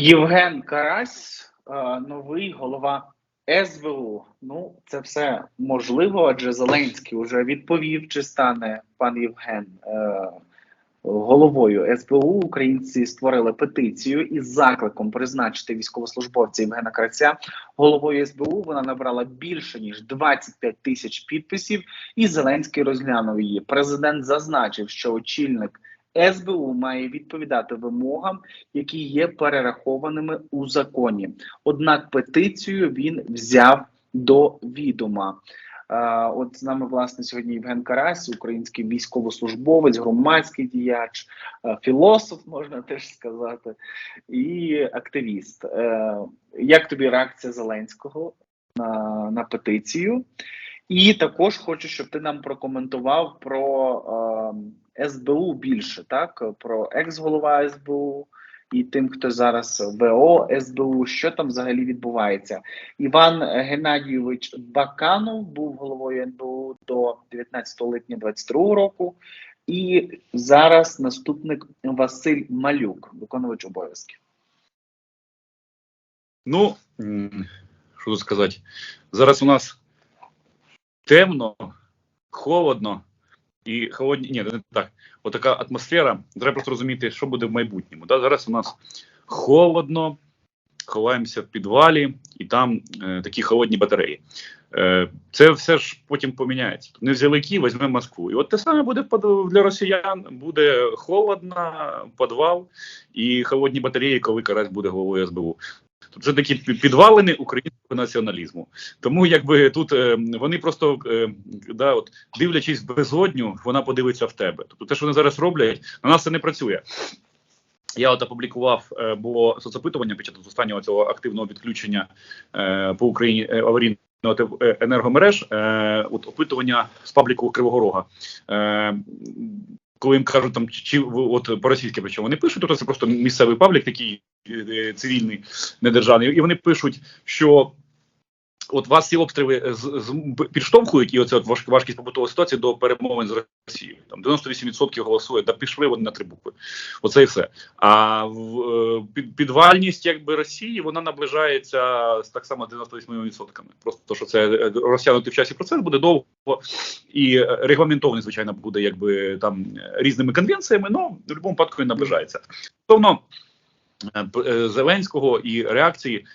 Євген Карась, е, новий голова СБУ. Ну, це все можливо, адже Зеленський вже відповів, чи стане пан Євген е, головою СБУ. Українці створили петицію із закликом призначити військовослужбовця Євгена Карася головою СБУ. Вона набрала більше ніж 25 тисяч підписів, і Зеленський розглянув її. Президент зазначив, що очільник. СБУ має відповідати вимогам, які є перерахованими у законі. Однак петицію він взяв до відома. От з нами власне сьогодні Євген Карась, український військовослужбовець, громадський діяч, філософ, можна теж сказати, і активіст. Е, Як тобі реакція Зеленського на, на петицію? І також хочу, щоб ти нам прокоментував про е, СБУ більше, так про екс-голова СБУ і тим, хто зараз ВО СБУ, що там взагалі відбувається. Іван Геннадійович Баканов був головою НБУ до 19 липня 2022 року, і зараз наступник Василь Малюк, виконувач обов'язків. Ну, що сказати? Зараз у нас темно, холодно і холодні. Ні, не так. Отака атмосфера. Треба просто розуміти, що буде в майбутньому. Да? Зараз у нас холодно, ховаємося в підвалі, і там е, такі холодні батареї. Е, це все ж потім поміняється. Не взяли Київ, візьмемо Москву. І от те саме буде для росіян. Буде холодно, підвал і холодні батареї, коли Карась буде головою СБУ. Тут це такі підвалини українського націоналізму. Тому якби тут е, вони просто е, да, от, дивлячись безодню, вона подивиться в тебе. Тобто те, що вони зараз роблять, на нас це не працює. Я от опублікував, е, було соцопитування під час останнього цього активного відключення по Україні аварійного енергомереж, от опитування з пабліку Кривого Рога. Коли їм кажуть там чи от по-російськи, причому вони пишуть, то це просто місцевий паблік, такий е, цивільний, недержавний, і вони пишуть, що от вас ці обстріли з, з підштовхують, і оце от важ, важкість побутової ситуації до перемовин з Росією. Там 98% голосує, да пішли вони на три букви. Оце і все. А в е, під, підвальність якби Росії вона наближається так само 98%. Просто що це е, розтягнутий в часі процес буде довго і е, регламентований, звичайно, буде якби там е, різними конвенціями, але в будь-якому випадку він наближається. Стосовно е, е, Зеленського і реакції.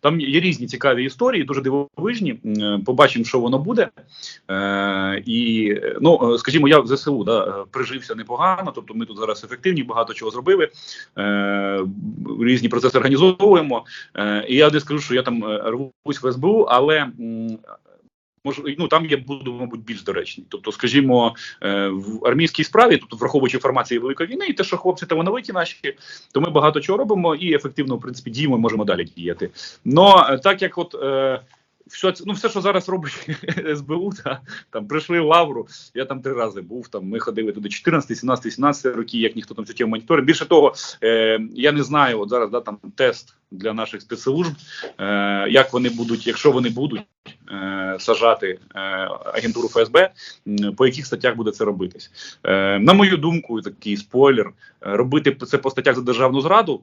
Там є різні цікаві історії, дуже дивовижні. Побачимо, що воно буде. Е, і ну, е, скажімо, я в ЗСУ да, е, прижився непогано. Тобто, ми тут зараз ефективні, багато чого зробили. Е, різні процеси організовуємо. Е, і я не скажу, що я там е, рвусь в СБУ, але. М, Може, ну там я буду, мабуть, більш доречний. Тобто, скажімо, е, в армійській справі, тобто враховуючи формації великої війни, і те, що хлопці талановиті наші, то ми багато чого робимо і ефективно, в принципі, діємо, можемо далі діяти. Но е, так як от. Все, ну, все, що зараз робить СБУ, та, там прийшли Лавру. Я там три рази був. Там ми ходили туди 14, 17, 17 роки, як ніхто там цю тему моніторив. Більше того, е, я не знаю, от зараз да, там тест для наших спецслужб, е, як вони будуть, якщо вони будуть е, сажати е, агентуру ФСБ, по яких статтях буде це робитись. Е, на мою думку, такий спойлер, робити це по статтях за державну зраду.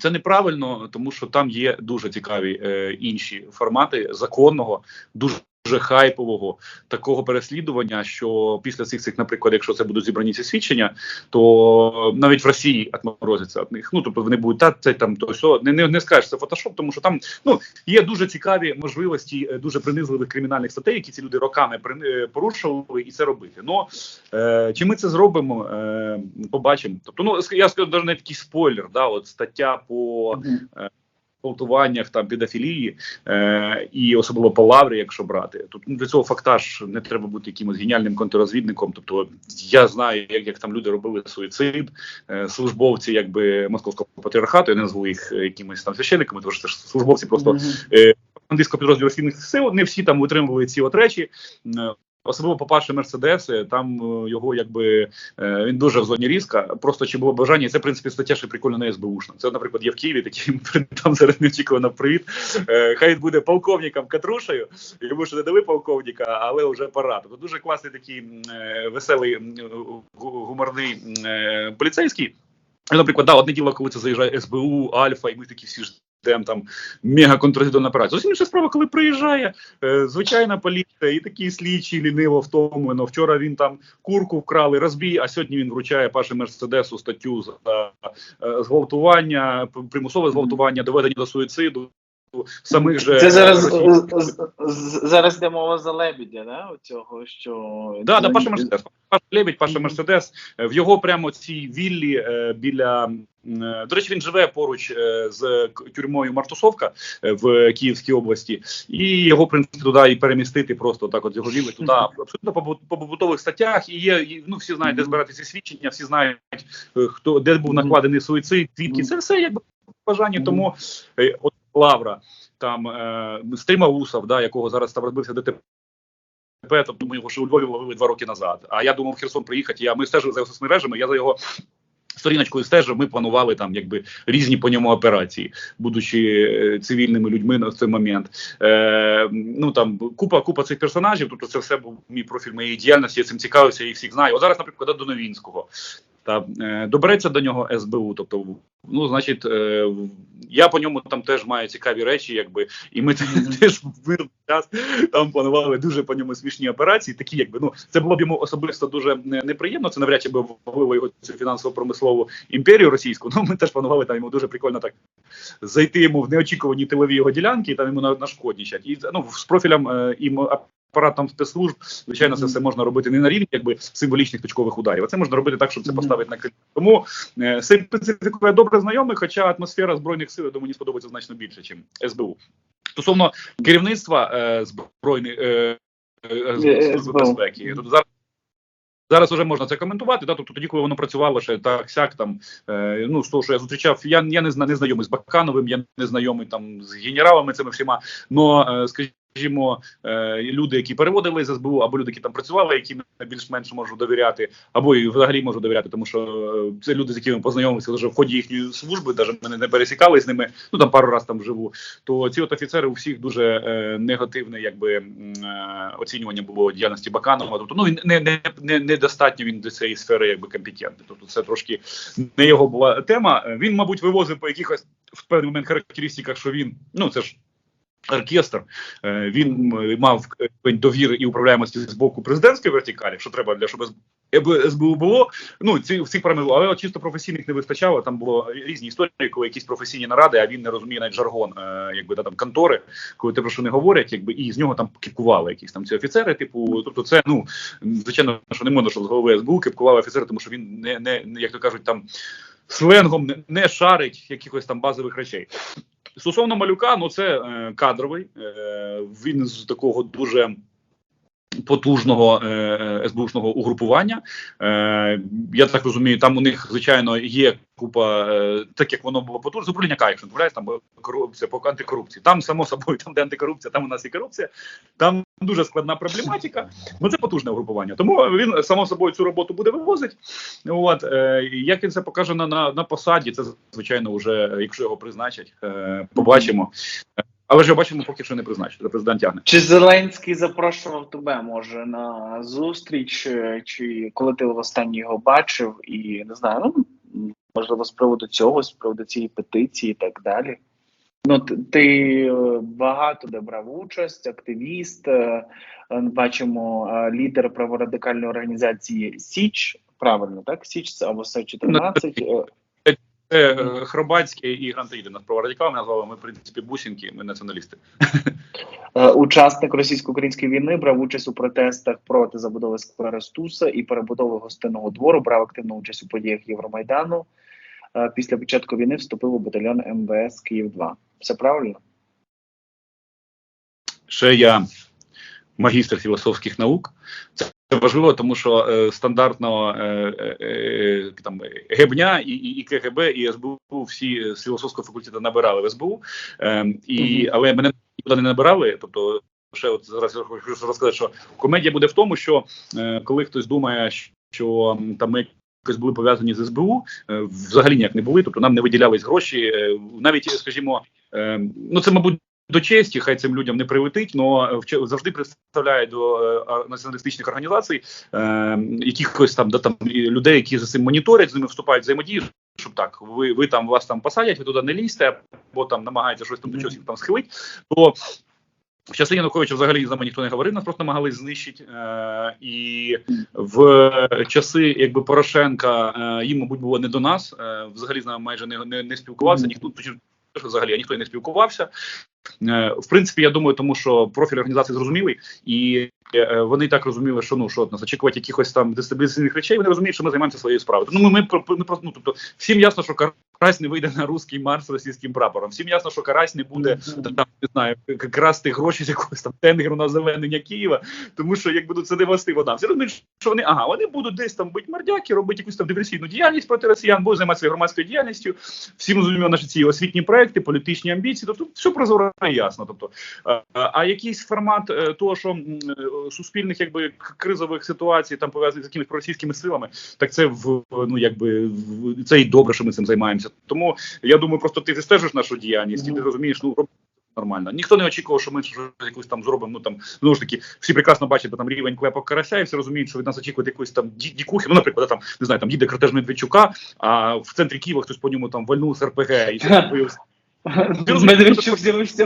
Це неправильно, тому що там є дуже цікаві е, інші формати законного, дуже. Дуже хайпового такого переслідування, що після цих цих, наприклад, якщо це будуть зібрані ці свідчення, то навіть в Росії отморозиться від них. Ну тобто вони будуть та це там то все не, не, не скажеш це фотошоп, тому що там ну є дуже цікаві можливості е, дуже принизливих кримінальних статей, які ці люди роками при- е, порушували, і це робити. Ну е, чи ми це зробимо? Е, побачимо. Тобто, ну я скажу навіть такий спойлер, да, от стаття по гвалтуваннях там педофілії е, і особливо по лаврі, якщо брати, тут ну, для цього фактаж не треба бути якимось геніальним контррозвідником. Тобто я знаю, як, як там люди робили суїцид, е, службовці, якби московського патріархату, я не назву їх е, якимись там священниками, тому що це ж службовці просто Мгм. пропагандистського підрозділу сил. Не всі там витримували ці от речі. Е, Особливо попавши Мерседес, там е, його якби е, він дуже в зоні різка. Просто чи було бажання, і це в принципі стаття ще прикольно не СБУшна. Це, наприклад, є в Києві такий там зараз неочікувано привіт. Е, Хай він буде полковником Катрушею. Йому ще не дали полковника, але вже пора. Тобто дуже класний такий е, веселий гуморний е, поліцейський. Наприклад, да, одне діло, коли це заїжджає СБУ, Альфа, і ми такі всі ждемо там мега контррозвідувальна операція. Зовсім інша справа, коли приїжджає е, звичайна поліція і такі слідчі ліниво втомлено. Вчора він там курку вкрали, розбій, а сьогодні він вручає Паші Мерседесу статтю за е, зґвалтування, примусове зґвалтування, доведення до суїциду. Самих же Це зараз, російських- з- з- зараз йде мова за лебідя, да? Оцього, що... Да, да, Паша Мерседес. Паша Лебідь, Паша Мерседес. Е, В його прямо цій віллі е, біля. е, До речі, він живе поруч е, з тюрмою Мартусовка е, в Київській області, і його в принципі туди і перемістити просто так, от його вілли туди. Абсолютно по побутових статтях. І є і, ну всі знають, де збирати ці свідчення, всі знають, е, хто де був накладений суїцид, звідки це все якби бажання. Тому е, от Лавра там е, Стримаусов, да, якого зараз там розбився ДТП. Ми його ще у Львові ловили два роки назад. А я думав в Херсон приїхати. Я ми стежили за його соцмережами. Я за його сторіночкою стежив. Ми планували там якби різні по ньому операції, будучи е, цивільними людьми на цей момент. Е, ну там купа купа цих персонажів. Тобто, це все був мій профіль моєї діяльності. Я цим цікавився, я їх всіх знаю. От зараз, наприклад, до Новінського. Та е, добереться до нього СБУ. Тобто, ну значить, е, я по ньому там теж маю цікаві речі, якби, і ми теж в мирний час там планували дуже по ньому смішні операції. Такі, якби ну це було б йому особисто дуже неприємно. Це навряд чи би ввалило його цю фінансово-промислову імперію російську. Ну ми теж планували там йому дуже прикольно так зайти йому в неочікувані тилові його ділянки, і там йому на- нашкоднічать. І ну з профілем е, і апаратом спецслужб, звичайно, це все можна робити не на рівні якби символічних точкових ударів, а це можна робити так, щоб це поставити на крилі. Тому е, я добре знайомий, хоча атмосфера збройних сил я думаю, мені сподобається значно більше, ніж СБУ. Стосовно керівництва е, збройних е, е, Е, служби безпеки, тобто зараз. Зараз вже можна це коментувати. Да? Тобто тоді, коли воно працювало ще так сяк, там е, ну з того, що я зустрічав, я, я не зна не знайомий з Бакановим, я не знайомий там з генералами цими всіма. Но е, скажімо, е, люди, які переводили з СБУ, або люди, які там працювали, яким більш-менш можу довіряти, або і взагалі можу довіряти, тому що е, це люди, з якими познайомився вже в ході їхньої служби, навіть мене не пересікали з ними. Ну там пару раз там живу. То ці от офіцери у всіх дуже е, негативне, якби оцінювання було діяльності Баканова. Тобто, ну не, не, не недостатньо він до цієї сфери, якби компетентний. Тобто, це трошки не його була тема. Він, мабуть, вивозив по якихось в певний момент характеристиках, що він ну це ж. Оркестр Е, він мав е, довіри і управляємості з боку президентської вертикалі, що треба для щоб СБ- СБУ було. Ну ці всіх параметрів, але чисто професійних не вистачало. Там було різні історії, коли якісь професійні наради, а він не розуміє навіть жаргон, е, якби да, там контори, коли те про що не говорять, якби і з нього там кіпкували якісь там ці офіцери. Типу, тобто, це ну звичайно, що не можна, що з голови СБУ кіпкували офіцери, тому що він не, не як то кажуть, там сленгом не, не шарить якихось там базових речей. Стосовно малюка, ну це е, кадровий. Е, він з такого дуже потужного е, СБУшного угрупування. Е, я так розумію, там у них звичайно є купа, е, так як воно було потужно, з управління К, якщо не там корупція по антикорупції. Там само собою, там де антикорупція, там у нас і корупція. Там дуже складна проблематика. Ну це потужне угрупування. Тому він само собою цю роботу буде вивозити. От е, як він це покаже на, на, на посаді, це звичайно вже якщо його призначать, е, побачимо. Але ж бачимо, поки що не призначить. Президент тягне. Чи Зеленський запрошував тебе, може, на зустріч, е, чи коли ти востаннє його бачив, і не знаю, ну можливо, з приводу цього, з приводу цієї петиції і так далі. Ну, ти, е, багато де брав участь, активіст. е, Бачимо лідер праворадикальної організації Січ. Правильно, так? Січ або Се 14 е, Це е, Хробацький і Грантаїди. Нас праворадикалами назвали. Ми, в принципі, бусінки, ми націоналісти. Е, Учасник російсько-української війни брав участь у протестах проти забудови сквера Стуса і перебудови гостинного двору. Брав активну участь у подіях Євромайдану. Е, Після початку війни вступив у батальйон МВС Київ 2 Все правильно? Ще я магістр філософських наук. Це важливо, тому що е, стандартно е, е, е, там гебня і, і, і КГБ, і СБУ всі з філософського факультету набирали в СБУ, е, і, але мене нікуди не набирали. Тобто, ще от зараз я хочу розказати, що комедія буде в тому, що е, коли хтось думає, що там ми якось були пов'язані з СБУ, е, взагалі ніяк не були, тобто нам не виділялись гроші, е, навіть, скажімо, е, ну це, мабуть. До честі, хай цим людям не прилетить, але завжди представляє до е, націоналістичних організацій е, якихось там, да, там людей, які за цим моніторять, з ними вступають в взаємодію, щоб так, ви, ви там вас там посадять, ви туди не лізьте, або там намагаєтеся щось там до чогось там схилити, то в часи Януковича взагалі з нами ніхто не говорив, нас просто намагались знищити. Е, і в часи якби Порошенка е, їм, мабуть, було не до нас. Е, взагалі з нами майже не, не, не спілкувався. Ніхто взагалі ніхто і не спілкувався. Е, в принципі, я думаю, тому що профіль організації зрозумілий, і е, вони так розуміли, що ну що нас очікувати якихось там дестабілізаційних речей. Вони розуміють, що ми займаємося своєю справою. Ну ми, ми, ми просто ну тобто всім ясно, що Карась не вийде на руський марш з російським прапором. Всім ясно, що Карась не буде там не знаю красти гроші з якогось там тенгеру на озеленення Києва, тому що якби ну, це не властиво нам. Всі розуміють, що вони ага, вони будуть десь там бити мордяки, робити якусь там диверсійну діяльність проти росіян, будуть займатися громадською діяльністю. Всім розуміємо наші ці освітні проекти, політичні амбіції. Тобто все прозоро і ясно. Тобто, а, а якийсь формат е, того, що е, суспільних якби кризових ситуацій там пов'язаних з якимись проросійськими силами, так це в ну якби в це і добре, що ми цим займаємося. Тому я думаю, просто ти стежиш нашу діяльність, і ти розумієш, ну нормально. Ніхто не очікував, що ми щось якусь там зробимо. Ну там знову ж таки, всі прекрасно бачать там рівень клепок карася, і всі розуміють, що від нас очікують якоїсь там ді- дікухи. Ну, наприклад, там не знаю, там їде кортеж Медведчука, а в центрі Києва хтось по ньому там вальнув з РПГ і щось появився. Медведчук з'явився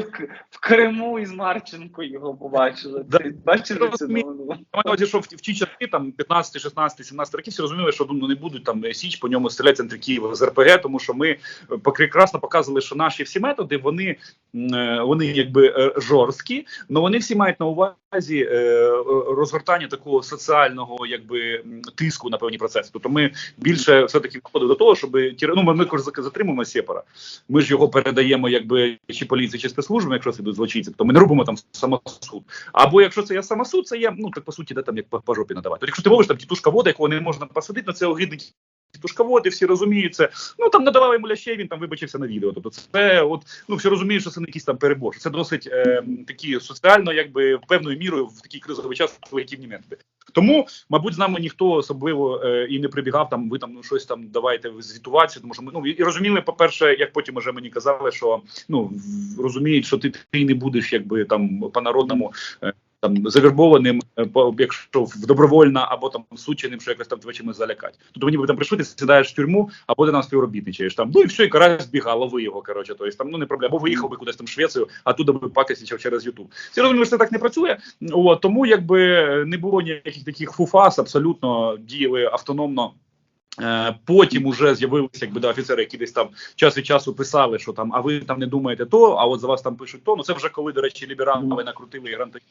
в, Криму і з Марченко його побачили. Бачили? Я маю що в, ті часи, там 15, 16, 17 років, всі розуміли, що ну, не будуть там е, січ по ньому стріляти центр Києва з РПГ, тому що ми е, прекрасно показували, що наші всі методи вони, е, вони якби жорсткі, але вони всі мають на увазі е, е, розгортання такого соціального якби тиску на певні процеси. Тобто ми більше все таки виходили до того, щоб тіра- ну, ми, кажу, затримуємо сепара. Ми ж його передаємо якби чи поліції, чи спецслужбам, якщо це йдуть злочинці, то ми не робимо там самосуд. Або якщо це є самосуд, це є, ну так по суті, де там як по, по жопі надавати. От якщо ти ловиш там тітушка вода, якого не можна посадити, ну це огидний тітушка води, всі розуміють це. Ну там надавали йому лящей, він там вибачився на відео. Тобто це от ну всі розуміють, що це не якийсь там перебор. Це досить е, такі соціально, якби певною мірою в такий кризовий час легітимні методи. Тому, мабуть, з нами ніхто особливо е, і не прибігав там. Ви там ну щось там давайте звітуватися, тому що ми ну і розуміли, по перше, як потім уже мені казали, що ну розуміють, що ти, ти не будеш якби там по народному. е, Там завербованим, е, якщо в добровольно або там сученим, що якось там тебе чимось залякати. Тобто вони там прийшли, ти сідаєш в тюрму, або ти нам співробітничаєш там. Ну і все, і карась збігала, ви його коротше. Тобто там ну не проблема. Або виїхав би кудись там в Швецію, а туди би пакасічав через Ютуб. Всі розуміли, що це так не працює. От, тому якби не було ніяких таких фуфас, абсолютно діяли автономно. Е, Потім уже з'явилися якби да, офіцери, які десь там час від часу писали, що там, а ви там не думаєте то, а от за вас там пишуть то. Ну це вже коли, до речі, ліберали накрутили і грантові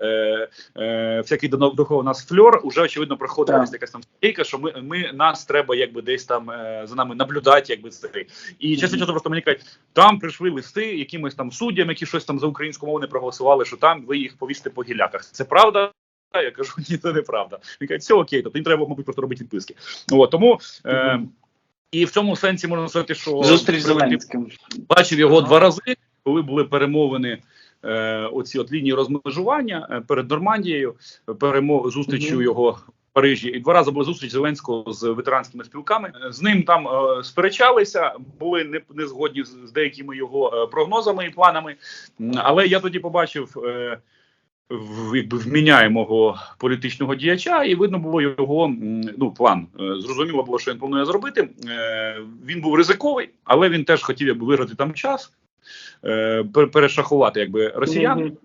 е, е, всякий до- нас фльор. Уже очевидно проходила десь якась там стійка, що ми, ми нас треба якби десь там е, за нами наблюдати, якби це. І від часу просто мені кажуть, там прийшли листи якимось там суддям, які щось там за українську мову не проголосували, що там ви їх повісите по гіляках. Це правда? Я кажу, ні, це неправда. Він каже, все окей, тобто їм треба, мабуть, просто робити відписки. От, тому е, і в цьому сенсі можна сказати, що Зустріч Зеленським. бачив його Ага. два рази, коли були перемовини. Е, оці от лінії розмежування е, перед Нормандією, перемо зустрічю Мгм. його в Парижі, і два рази була зустріч Зеленського з ветеранськими спілками. З ним там е, сперечалися, були не, не згодні з, з деякими його е, прогнозами і планами. Але я тоді побачив. Е, в, якби вміняємого політичного діяча, і видно було його ну план. Е, Зрозуміло було, що він планує зробити. Е, Він був ризиковий, але він теж хотів якби виграти там час, е, перешахувати якби росіян. Мгм.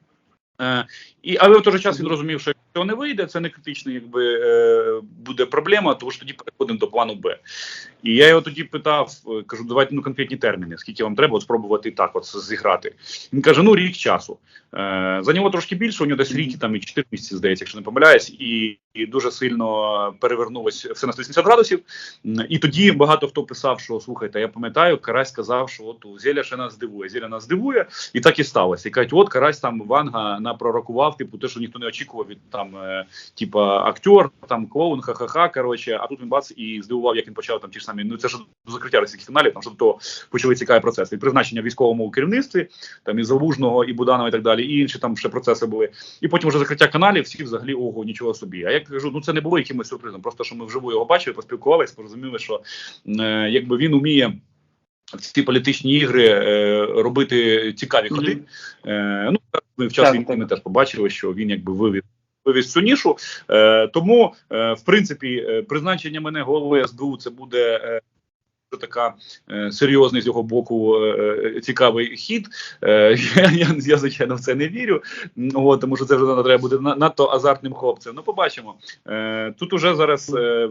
Е, і, але в той же час він розумів, що якщо не вийде, це не критично, якби е, буде проблема, тому що тоді переходимо до плану Б. І я його тоді питав, е, кажу, давайте ну конкретні терміни, скільки вам треба от спробувати так от зіграти. Він каже: ну рік часу. Е, за нього трошки більше, у нього десь рік там і 4 місяці, здається, якщо не помиляюсь, і, і дуже сильно перевернулось все на 180 градусів. І тоді багато хто писав, що слухайте, я пам'ятаю, Карась сказав, що от у Зеля ще нас здивує. Зеля нас здивує, і так і сталося. І кажуть, от Карась там Ванга напророкував, типу, те, що ніхто не очікував від там, е, типа актер, там клоун, ха-ха-ха. Коротше, а тут він бац і здивував, як він почав там ті ж самі. Ну це ж до закриття російських каналів, там що до того почали цікаві процеси. І призначення військовому керівництві, там і Залужного, і Буданова, і так далі, і інші там ще процеси були. І потім вже закриття каналів, всі взагалі ого, нічого собі. А я кажу, ну це не було якимось сюрпризом. Просто що ми вживу його бачили, поспілкувалися, порозуміли, що е, якби він уміє. В Ці політичні ігри е, робити цікаві ходи. Е, ну ми в час війни ми теж побачили, що він якби вивів. Вивіз цю нішу, е, тому е, в принципі е, призначення мене голови СБУ це буде е, така е, серйозний з його боку е, цікавий хід. Е, я, я, звичайно в це не вірю. От, тому що це вже треба на- надто азартним хлопцем. Ну, побачимо. Е, тут уже зараз е,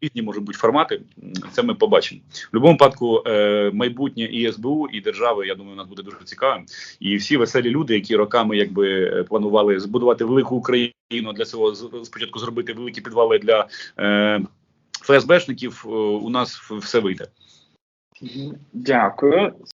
різні можуть бути формати. Це ми побачимо. В будь-якому випадку е, майбутнє і СБУ, і держави, я думаю, у нас буде дуже цікавим. І всі веселі люди, які роками якби е, планували збудувати велику Україну для цього спочатку зробити великі підвали для е, ФСБшників. е, У нас все вийде. Дякую.